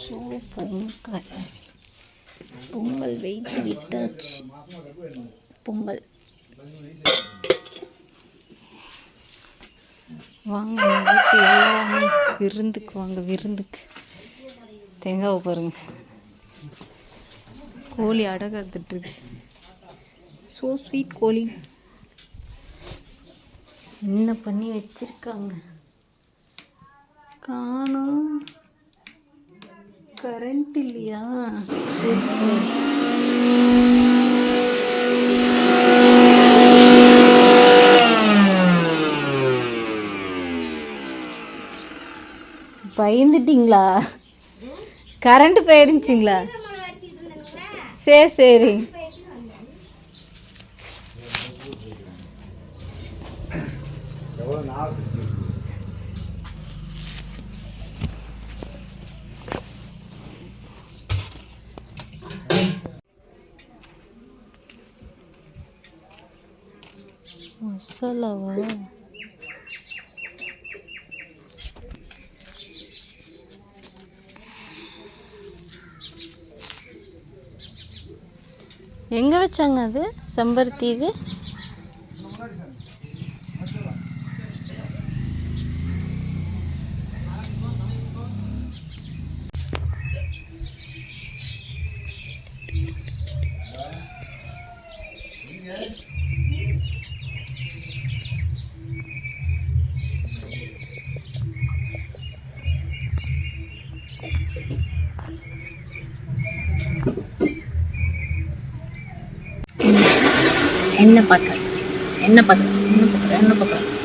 So Pongal. Pongal வைத்து விட்டாச்சு. பொங்கல். வாங்க வீட்டு எல்லாமே விருந்துக்கு வாங்க விருந்துக்கு. தேங்காவை பாருங்க. கோழி அடகாத்துட்ருக்கு ஸோ ஸ்வீட் கோழி. என்ன பண்ணி வச்சுருக்காங்க? காணும். கரண்ட் இல்லையா? சூப்பர் பயந்துட்டீங்களா? கரண்ட் போயிருந்துச்சிங்களா? சரி சரி. எவ்வளோ நாள் மசாலாவா எங்கே வச்சாங்க அது? செம்பருத்தி இது? என்ன பார்க்குறேன் என்ன பார்க்குறேன் என்ன பார்க்குறேன் என்ன பார்க்குறேன்